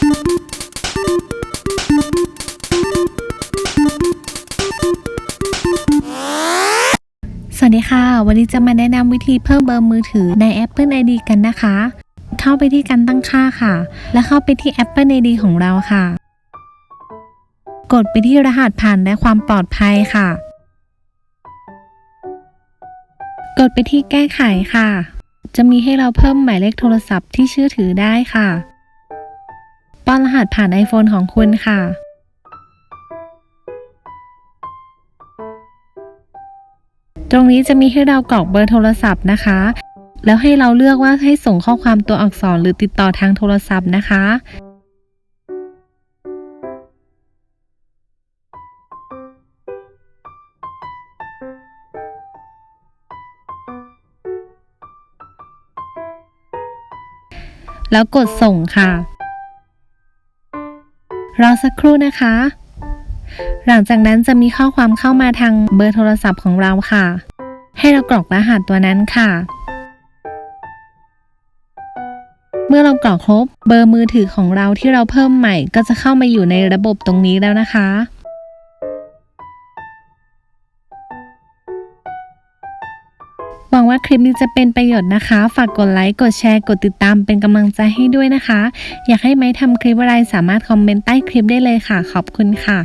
สวัสดีค่ะ วันนี้จะมาแนะนำวิธีเพิ่มเบอร์มือถือใน Apple ID กันนะคะ เข้าไปที่การตั้งค่าค่ะ แล้วเข้าไปที่ Apple ID ของเราค่ะ กดไปที่รหัสผ่านและความปลอดภัยค่ะ กดไปที่แก้ไขค่ะ จะมีให้เราเพิ่มหมายเลขโทรศัพท์ที่เชื่อถือได้ค่ะ ป้อนรหัสผ่าน iPhone ของคุณค่ะ ตรงนี้จะมีให้เรากรอกเบอร์โทรศัพท์นะคะ แล้วให้เราเลือกว่าให้ส่งข้อความตัวอักษรหรือติดต่อทางโทรศัพท์นะคะแล้วกดส่งค่ะ รอสักครู่นะคะ หลังจากนั้นจะมีข้อความเข้ามาทางเบอร์โทรศัพท์ของเราค่ะ ให้เรากรอกรหัสตัวนั้นค่ะ เมื่อเรากรอกครบเบอร์มือถือของเราที่เราเพิ่มใหม่ ก็จะเข้ามาอยู่ในระบบตรงนี้แล้วนะคะ หวังว่าคลิปนี้จะเป็นประโยชน์นะคะ ฝากกดไลค์ กดแชร์ กดติดตามเป็นกำลังใจให้ด้วยนะคะ อยากให้ไม้ทำคลิปอะไรสามารถคอมเมนต์ใต้คลิปได้เลยค่ะ ขอบคุณค่ะ